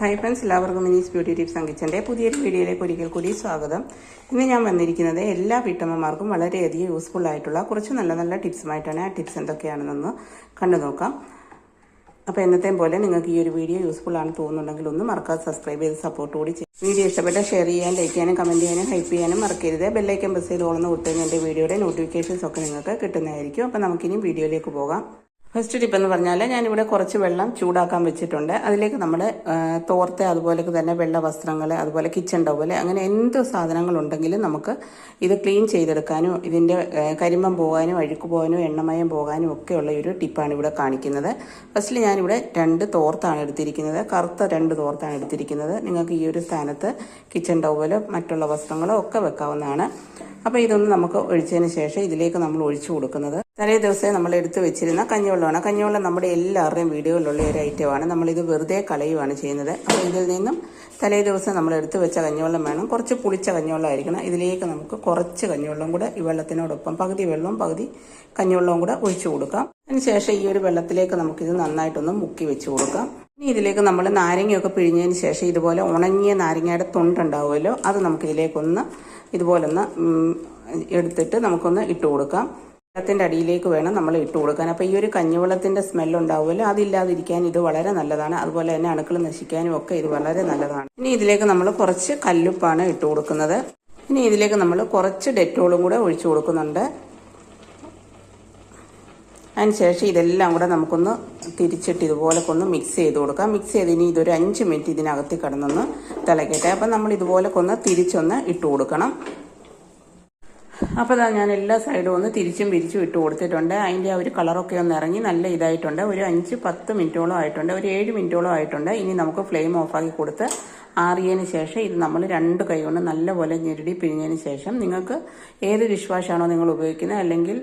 Hi friends എല്ലാവർക്കും മിനീസ് beauty tips അങ്കിച്ചന്റെ പുതിയൊരു വീഡിയോയിലേക്ക് ഒരിക്കൽ കൂടി സ്വാഗതം. ഇന്ന് ഞാൻ വന്നിരിക്കുന്നത് എല്ലാ വീട്ടമ്മമാർക്കും വളരെയധികം യൂസ്ഫുൾ ആയിട്ടുള്ള കുറച്ച് നല്ല നല്ല ടിപ്സുമായിട്ടാണ്. ആ ടിപ്സ് എന്തൊക്കെയാണെന്നൊന്ന് കണ്ടു നോക്കാം. അപ്പോൾ എന്നത്തെയും പോലെ നിങ്ങൾക്ക് ഈ ഒരു വീഡിയോ യൂസ്ഫുൾ ആണ് തോന്നുന്നുണ്ടെങ്കിൽ ഒന്ന് മറക്കാതെ സബ്സ്ക്രൈബ് ചെയ്ത് സപ്പോർട്ട് കൂടി ചെയ്യും. വീഡിയോ ഇഷ്ടപ്പെട്ട ഷെയർ ചെയ്യാൻ ലൈക്ക് ചെയ്യാനും കമന്റ് ചെയ്യാനും ഹൈപ്പ് ചെയ്യാനും മറക്കരുത്. ബെല്ലൈക്കൻ ബസ് ചെയ്ത് ഓളുന്ന കൊടുത്തുകഴിഞ്ഞാൽ എന്റെ വീഡിയോയുടെ നോട്ടിഫിക്കേഷൻസ് ഒക്കെ നിങ്ങൾക്ക് കിട്ടുന്നതായിരിക്കും. അപ്പോൾ നമുക്കിനി വീഡിയോയിലേക്ക് പോകാം. ഫസ്റ്റ് ടിപ്പ് എന്ന് പറഞ്ഞാൽ ഞാനിവിടെ കുറച്ച് വെള്ളം ചൂടാക്കാൻ വെച്ചിട്ടുണ്ട്. അതിലേക്ക് നമ്മൾ തോർത്ത് അതുപോലെ തന്നെ വെള്ള വസ്ത്രങ്ങൾ അതുപോലെ കിച്ചൺ ടവൽ അങ്ങനെ എന്ത് സാധനങ്ങളുണ്ടെങ്കിലും നമുക്ക് ഇത് ക്ലീൻ ചെയ്തെടുക്കാനും ഇതിന്റെ കരിമ്പം പോകാനും അഴുക്ക് പോകാനും എണ്ണമയം പോകാനും ഒക്കെയുള്ള ഒരു ടിപ്പാണ് ഇവിടെ കാണിക്കുന്നത്. ഫസ്റ്റിൽ ഞാനിവിടെ രണ്ട് തോർത്താണ് എടുത്തിരിക്കുന്നത്. കറുത്ത രണ്ട് തോർത്താണ് എടുത്തിരിക്കുന്നത്. നിങ്ങൾക്ക് ഈ ഒരു സ്ഥാനത്ത് കിച്ചൺ ടവൽ മറ്റുള്ള വസ്ത്രങ്ങളോ ഒക്കെ വെക്കാവുന്നതാണ്. അപ്പോൾ ഇതൊന്ന് നമുക്ക് ഒഴിച്ചതിന് ശേഷം ഇതിലേക്ക് നമ്മൾ ഒഴിച്ചു കൊടുക്കുന്നത്. തലേ ദിവസം നമ്മൾ എടുത്തു വെച്ചിരുന്ന കഞ്ഞിവെള്ളമാണ്. കഞ്ഞിവെള്ളം നമ്മുടെ എല്ലാവരുടെയും വീടുകളിലുള്ള ഒരു ഐറ്റമാണ് നമ്മളിത് വെറുതെ കളയുകയാണ് ചെയ്യുന്നത്. അപ്പോൾ ഇതിൽ നിന്നും തലേ ദിവസം നമ്മൾ എടുത്തു വെച്ച കഞ്ഞിവെള്ളം വേണം. കുറച്ച് പുളിച്ച കഞ്ഞിവെള്ളം ആയിരിക്കണം. ഇതിലേക്ക് നമുക്ക് കുറച്ച് കഞ്ഞിവെള്ളം കൂടെ ഈ വെള്ളത്തിനോടൊപ്പം പകുതി വെള്ളവും പകുതി കഞ്ഞിവെള്ളവും കൂടെ ഒഴിച്ചു കൊടുക്കാം. അതിനുശേഷം ഈ ഒരു വെള്ളത്തിലേക്ക് നമുക്കിത് നന്നായിട്ടൊന്ന് മുക്കി വെച്ച് കൊടുക്കാം. ഇനി ഇതിലേക്ക് നമ്മൾ നാരങ്ങയൊക്കെ പിഴിഞ്ഞതിന് ശേഷം ഇതുപോലെ ഉണങ്ങിയ നാരങ്ങയുടെ തൊണ്ടുണ്ടാവുമല്ലോ അത് നമുക്കിതിലേക്കൊന്ന് ഇതുപോലൊന്ന് എടുത്തിട്ട് നമുക്കൊന്ന് ഇട്ട് കൊടുക്കാം. വെള്ളത്തിന്റെ അടിയിലേക്ക് വേണം നമ്മൾ ഇട്ട് കൊടുക്കാൻ. അപ്പോൾ ഈ ഒരു കഞ്ഞിവെള്ളത്തിന്റെ സ്മെൽ ഉണ്ടാവുമല്ലോ? അതില്ലാതിരിക്കാൻ ഇത് വളരെ നല്ലതാണ്. അതുപോലെ തന്നെ അണുക്കൾ നശിക്കാനും ഒക്കെ ഇത് വളരെ നല്ലതാണ്. ഇനി ഇതിലേക്ക് നമ്മൾ കുറച്ച് കല്ലുപ്പാണ് ഇട്ട് കൊടുക്കുന്നത്. ഇനി ഇതിലേക്ക് നമ്മൾ കുറച്ച് ഡെറ്റോളും കൂടെ ഒഴിച്ചു കൊടുക്കുന്നുണ്ട്. അതിനുശേഷം ഇതെല്ലാം കൂടെ നമുക്കൊന്ന് തിരിച്ചിട്ട് ഇതുപോലെ ഒന്ന് മിക്സ് ചെയ്ത് കൊടുക്കാം. മിക്സ് ചെയ്ത് ഇനി ഇതൊരു അഞ്ച് മിനിറ്റ് ഇതിനകത്ത് കിടന്നൊന്ന് തിളക്കട്ടെ. അപ്പം നമ്മൾ ഇതുപോലെ ഒന്ന് തിരിച്ചൊന്ന് ഇട്ട് കൊടുക്കണം. അപ്പോൾ ഇതാ ഞാൻ എല്ലാ സൈഡും ഒന്ന് തിരിച്ചും പിരിച്ചും ഇട്ട് കൊടുത്തിട്ടുണ്ട്. അതിന്റെ ആ ഒരു കളറൊക്കെ ഒന്ന് ഇറങ്ങി നല്ല ഇതായിട്ടുണ്ട്. ഒരു അഞ്ച് പത്ത് മിനിറ്റോളം ആയിട്ടുണ്ട്. ഒരു ഏഴ് മിനിറ്റോളം ആയിട്ടുണ്ട്. ഇനി നമുക്ക് ഫ്ലെയിം ഓഫാക്കി കൊടുത്ത് ആറിയതിന് ശേഷം ഇത് നമ്മൾ രണ്ട് കൈ കൊണ്ട് നല്ലപോലെ ഞെരുടി പിഴിഞ്ഞതിന് ശേഷം നിങ്ങൾക്ക് ഏത് ഡിഷ് വാഷാണോ നിങ്ങൾ ഉപയോഗിക്കുന്നത് അല്ലെങ്കിൽ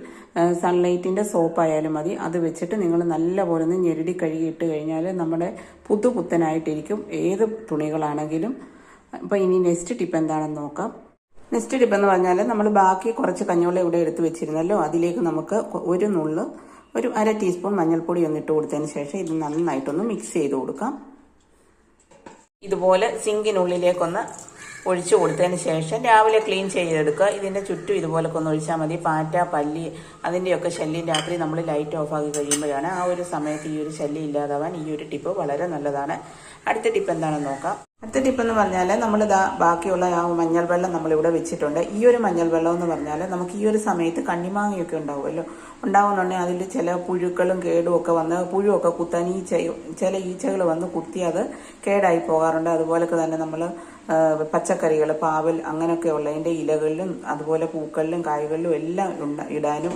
സൺലൈറ്റിന്റെ സോപ്പായാലും മതി. അത് വെച്ചിട്ട് നിങ്ങൾ നല്ലപോലെ ഒന്ന് ഞെരുടി കഴുകി ഇട്ട് കഴിഞ്ഞാൽ നമ്മുടെ പുതുപുത്തനായിട്ടിരിക്കും. ഏത് തുണികളാണെങ്കിലും. അപ്പോൾ ഇനി നെക്സ്റ്റ് ടിപ്പ് എന്താണെന്ന് നോക്കാം. നെക്സ്റ്റ് ടിപ്പ് എന്ന് പറഞ്ഞാൽ നമ്മൾ ബാക്കി കുറച്ച് കഞ്ഞോളം ഇവിടെ എടുത്ത് വെച്ചിരുന്നല്ലോ അതിലേക്ക് നമുക്ക് ഒരു നുള്ള് ഒരു അര ടീസ്പൂൺ മഞ്ഞൾപ്പൊടി ഒന്നിട്ട് കൊടുത്തതിന് ശേഷം ഇത് നന്നായിട്ടൊന്ന് മിക്സ് ചെയ്ത് കൊടുക്കാം. ഇതുപോലെ സിങ്കിനുള്ളിലേക്കൊന്ന് ഒഴിച്ചു കൊടുത്തതിന് ശേഷം രാവിലെ ക്ലീൻ ചെയ്തെടുക്കുക. ഇതിന്റെ ചുറ്റും ഇതുപോലൊക്കെ ഒന്ന് ഒഴിച്ചാൽ മതി. പാറ്റ പല്ലി അതിന്റെയൊക്കെ ശല്യം രാത്രി നമ്മൾ ലൈറ്റ് ഓഫ് ആക്കി കഴിയുമ്പോഴാണ് ആ ഒരു സമയത്ത് ഈ ഒരു ശല്യം ഇല്ലാതാവാൻ ഈ ഒരു ടിപ്പ് വളരെ നല്ലതാണ്. അടുത്ത ടിപ്പ് എന്താണെന്ന് നോക്കാം. അടുത്ത ടിപ്പ് എന്ന് പറഞ്ഞാൽ നമ്മൾ ബാക്കിയുള്ള ആ മഞ്ഞൾ വെള്ളം നമ്മളിവിടെ വെച്ചിട്ടുണ്ട്. ഈ ഒരു മഞ്ഞൾ വെള്ളം എന്ന് പറഞ്ഞാൽ നമുക്ക് ഈ ഒരു സമയത്ത് കണ്ണിമാങ്ങയൊക്കെ ഉണ്ടാവുമല്ലോ. ഉണ്ടാവുന്നുണ്ടെങ്കിൽ അതിൽ ചില പുഴുക്കളും കേടും ഒക്കെ വന്ന് പുഴുവൊക്കെ കുത്താൻ ഈച്ച ചില ഈച്ചകൾ വന്ന് കുത്തി അത് കേടായി പോകാറുണ്ട്. അതുപോലൊക്കെ തന്നെ നമ്മൾ പച്ചക്കറികൾ പാവൽ അങ്ങനെയൊക്കെ ഉള്ളതിന്റെ ഇലകളിലും അതുപോലെ പൂക്കളിലും കായ്കളിലും എല്ലാം ഇടാനും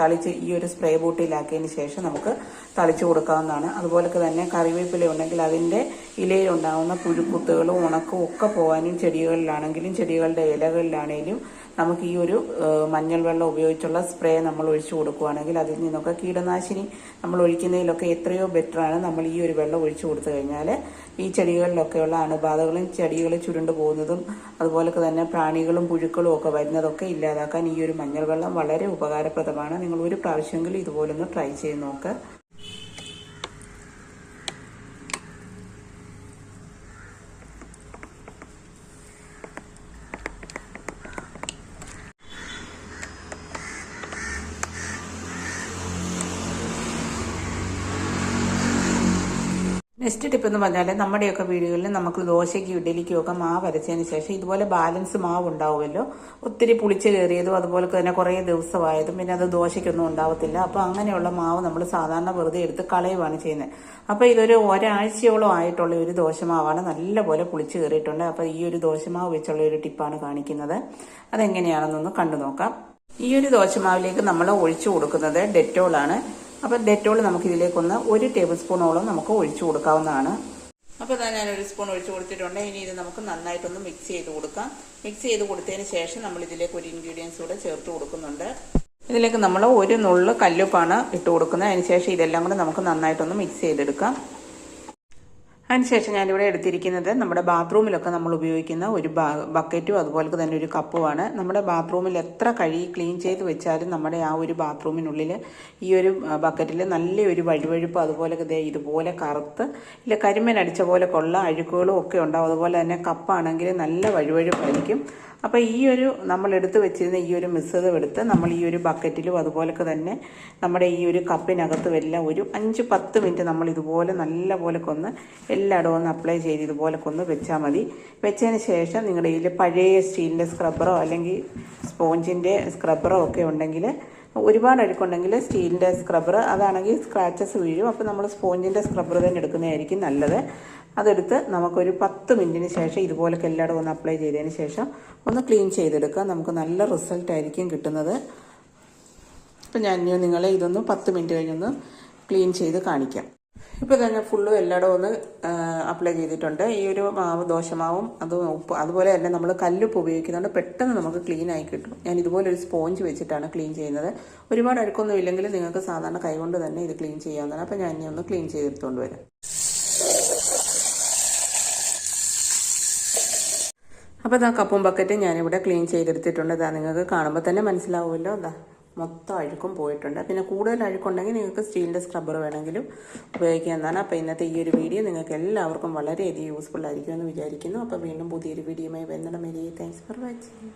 തളിച്ച് ഈ ഒരു സ്പ്രേ ബോട്ടിലാക്കിയതിന് ശേഷം നമുക്ക് തളിച്ചു കൊടുക്കാവുന്നതാണ്. അതുപോലൊക്കെ തന്നെ കറിവേപ്പില ഉണ്ടെങ്കിൽ അതിന്റെ ഇലയിലുണ്ടാകുന്ന പുഴുക്കുത്തുകളും ഉണക്കും ഒക്കെ പോകാനും ചെടികളിലാണെങ്കിലും ചെടികളുടെ ഇലകളിലാണെങ്കിലും നമുക്ക് ഈ ഒരു മഞ്ഞൾ വെള്ളം ഉപയോഗിച്ചുള്ള സ്പ്രേ നമ്മൾ ഒഴിച്ചു കൊടുക്കുകയാണെങ്കിൽ അതിൽ നിന്നൊക്കെ കീടനാശിനി നമ്മൾ ഒഴിക്കുന്നതിലൊക്കെ എത്രയോ ബെറ്ററാണ് നമ്മൾ ഈ ഒരു വെള്ളം ഒഴിച്ചു കൊടുത്തു കഴിഞ്ഞാൽ ഈ ചെടികളിലൊക്കെയുള്ള അണുബാധകളും ചെടികൾ ചുരുണ്ടു പോകുന്നതും അതുപോലൊക്കെ തന്നെ പ്രാണികളും പുഴുക്കളും ഒക്കെ വരുന്നതൊക്കെ ഇല്ലാതാക്കാൻ ഈ ഒരു മഞ്ഞൾ വെള്ളം വളരെ ഉപകാരപ്രദമാണ്. നിങ്ങൾ ഒരു പ്രാവശ്യമെങ്കിലും ഇതുപോലൊന്ന് ട്രൈ ചെയ്ത് നോക്കുക നെക്സ്റ്റ് ടിപ്പ് എന്ന് പറഞ്ഞാൽ നമ്മുടെയൊക്കെ വീടുകളിൽ നമുക്ക് ദോശയ്ക്കും ഇഡലിക്കും ഒക്കെ മാവ് അരച്ചതിന് ശേഷം ഇതുപോലെ ബാലൻസ് മാവ് ഉണ്ടാവുമല്ലോ. ഒത്തിരി പുളിച്ച് കയറിയതും അതുപോലെ തന്നെ കുറേ ദിവസമായതും പിന്നെ അത് ദോശയ്ക്കൊന്നും ഉണ്ടാവത്തില്ല. അപ്പോൾ അങ്ങനെയുള്ള മാവ് നമ്മൾ സാധാരണ വെറുതെ എടുത്ത് കളയുവാണ് ചെയ്യുന്നത് അപ്പോൾ ഇതൊരു ഒരാഴ്ചയോളം ആയിട്ടുള്ള ഒരു ദോശമാവാണ് നല്ലപോലെ പുളിച്ച് കയറിയിട്ടുണ്ട്. അപ്പോൾ ഈ ഒരു ദോശമാവ് വെച്ചുള്ള ഒരു ടിപ്പാണ് കാണിക്കുന്നത്. അതെങ്ങനെയാണെന്നൊന്ന് കണ്ടു നോക്കാം ഈ ഒരു ദോശമാവിലേക്ക് നമ്മൾ ഒഴിച്ചു കൊടുക്കുന്നത് ഡെറ്റോളാണ്. അപ്പോൾ ഡെറ്റോൾ നമുക്ക് ഇതിലേക്കൊന്ന് ഒരു ടേബിൾ സ്പൂണോളം നമുക്ക് ഒഴിച്ചു കൊടുക്കാവുന്നതാണ്. അപ്പോൾ ഇതാ ഞാൻ ഒരു സ്പൂൺ ഒഴിച്ചു കൊടുത്തിട്ടുണ്ട്. ഇനി ഇത് നമുക്ക് നന്നായിട്ടൊന്ന് മിക്സ് ചെയ്ത് കൊടുക്കാം. മിക്സ് ചെയ്ത് കൊടുത്തതിന് ശേഷം നമ്മൾ ഇതിലേക്ക് ഒരു ഇൻഗ്രീഡിയൻസ് കൂടെ ചേർത്ത് കൊടുക്കുന്നുണ്ട്. ഇതിലേക്ക് നമ്മൾ ഒരു നുള്ളു കല്ലുപ്പാണ് ഇട്ട് കൊടുക്കുന്നത്. അതിന് ശേഷം ഇതെല്ലാം കൂടെ നമുക്ക് നന്നായിട്ടൊന്ന് മിക്സ് ചെയ്തെടുക്കാം. അതിനുശേഷം ഞാനിവിടെ എടുത്തിരിക്കുന്നത് നമ്മുടെ ബാത്റൂമിലൊക്കെ നമ്മൾ ഉപയോഗിക്കുന്ന ഒരു ബക്കറ്റും അതുപോലെ തന്നെ ഒരു കപ്പുമാണ്. നമ്മുടെ ബാത്റൂമിൽ എത്ര കഴുകി ക്ലീൻ ചെയ്ത് വെച്ചാലും നമ്മുടെ ആ ഒരു ബാത്റൂമിനുള്ളിൽ ഈ ഒരു ബക്കറ്റിൽ നല്ലൊരു വഴുവഴുപ്പ് അതുപോലെ ഇതേ ഇതുപോലെ കറുത്ത് ഇല്ല കരിമൻ അടിച്ച പോലെ കൊള്ള അഴുക്കുകളും ഒക്കെ ഉണ്ടാവും. അതുപോലെ തന്നെ കപ്പാണെങ്കിൽ നല്ല വഴുവഴുപ്പായിരിക്കും. അപ്പോൾ ഈ ഒരു നമ്മൾ എടുത്ത് വെച്ചിരുന്ന ഈ ഒരു മിശ്രിതം എടുത്ത് നമ്മൾ ഈ ഒരു ബക്കറ്റിലും അതുപോലെ തന്നെ നമ്മുടെ ഈ ഒരു കപ്പിനകത്ത് എല്ലാം ഒരു അഞ്ച് പത്ത് മിനിറ്റ് നമ്മൾ ഇതുപോലെ നല്ല പോലെ കൊന്ന് എല്ലായിടവും ഒന്ന് അപ്ലൈ ചെയ്ത് ഇതുപോലെ ഒന്ന് വെച്ചാൽ മതി. വെച്ചതിന് ശേഷം നിങ്ങളുടെ ഇതിൽ പഴയ സ്റ്റീലിന്റെ സ്ക്രബ്ബറോ അല്ലെങ്കിൽ സ്പോഞ്ചിന്റെ സ്ക്രബ്ബറോ ഒക്കെ ഉണ്ടെങ്കിൽ ഒരുപാട് അഴുക്കുണ്ടെങ്കിൽ സ്റ്റീലിന്റെ സ്ക്രബ്ബർ അതാണെങ്കിൽ സ്ക്രാച്ചസ് വീഴും. അപ്പോൾ നമ്മൾ സ്പോഞ്ചിന്റെ സ്ക്രബ്ബർ തന്നെ എടുക്കുന്നതായിരിക്കും നല്ലത്. അതെടുത്ത് നമുക്കൊരു പത്ത് മിനിറ്റിന് ശേഷം ഇതുപോലൊക്കെ എല്ലായിടും ഒന്ന് അപ്ലൈ ചെയ്തതിന് ശേഷം ഒന്ന് ക്ലീൻ ചെയ്തെടുക്കുക നമുക്ക് നല്ല റിസൾട്ട് ആയിരിക്കും കിട്ടുന്നത്. അപ്പം ഞാൻ നിങ്ങളെ ഇതൊന്ന് പത്ത് മിനിറ്റ് കഴിഞ്ഞൊന്ന് ക്ലീൻ ചെയ്ത് കാണിക്കാം. ഇപ്പോൾ തന്നെ ഫുള്ളും എല്ലായിടവും ഒന്ന് അപ്ലൈ ചെയ്തിട്ടുണ്ട്. ഈ ഒരു മാവ് ദോശമാവും അത് ഉപ്പ് അതുപോലെ തന്നെ നമ്മൾ കല്ലുപ്പ് ഉപയോഗിക്കുന്നുണ്ട് പെട്ടെന്ന് നമുക്ക് ക്ലീൻ ആയി കിട്ടും. ഞാൻ ഇതുപോലെ ഒരു സ്പോഞ്ച് വെച്ചിട്ടാണ് ക്ലീൻ ചെയ്യുന്നത്. ഒരുപാട് അഴുക്കൊന്നും ഇല്ലെങ്കിൽ നിങ്ങൾക്ക് സാധാരണ കൈകൊണ്ട് തന്നെ ഇത് ക്ലീൻ ചെയ്യാവുന്നതാണ്. അപ്പോൾ ഞാൻ ഇനി ഒന്ന് ക്ലീൻ ചെയ്തെടുത്തുകൊണ്ട് വരാം. അപ്പോൾ ഇതാ കപ്പും ബക്കറ്റും ഞാനിവിടെ ക്ലീൻ ചെയ്തെടുത്തിട്ടുണ്ട്. ഇതാ നിങ്ങൾക്ക് കാണുമ്പോൾ തന്നെ മനസ്സിലാവുമല്ലോ. ഇതാ മൊത്തം അഴുക്കും പോയിട്ടുണ്ട്. പിന്നെ കൂടുതൽ അഴുക്കുണ്ടെങ്കിൽ നിങ്ങൾക്ക് സ്റ്റീലിന്റെ സ്ക്രബ്ബർ വേണമെങ്കിലും ഉപയോഗിക്കാവുന്നതാണ്. അപ്പോൾ ഇന്നത്തെ ഈ ഒരു വീഡിയോ നിങ്ങൾക്ക് എല്ലാവർക്കും വളരെയധികം യൂസ്ഫുൾ ആയിരിക്കുമെന്ന് വിചാരിക്കുന്നു. അപ്പോൾ വീണ്ടും പുതിയൊരു വീഡിയോയുമായി വരുന്നിടം വരെ താങ്ക്സ് ഫോർ വാച്ചിങ്